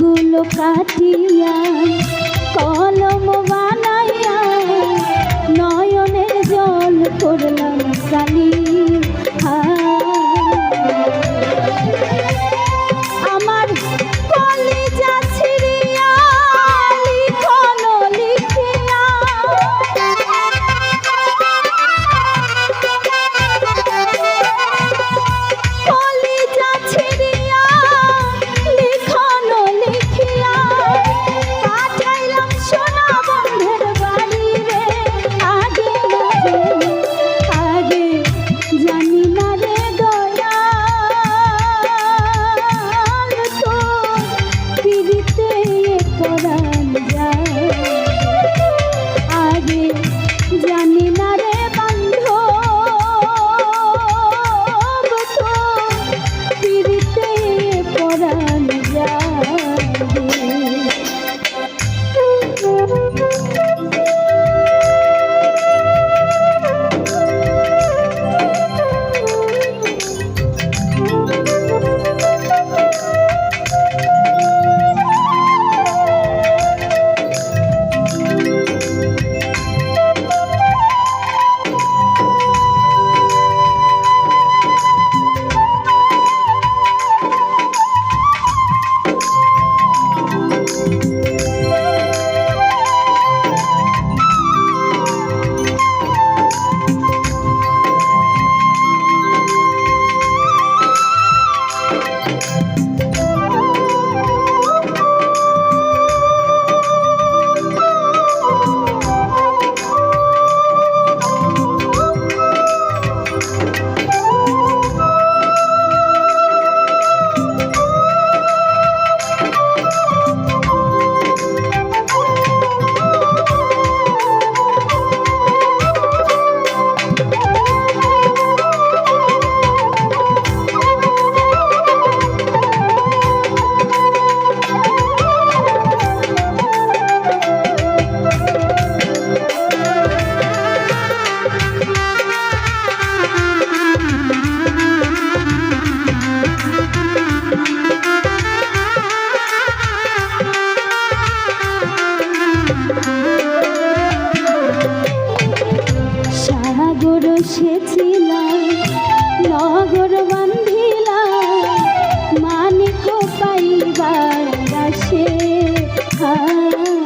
গুলো কাটিয়া কলম বানাইয়া নয়নে জল করলাম। Oh.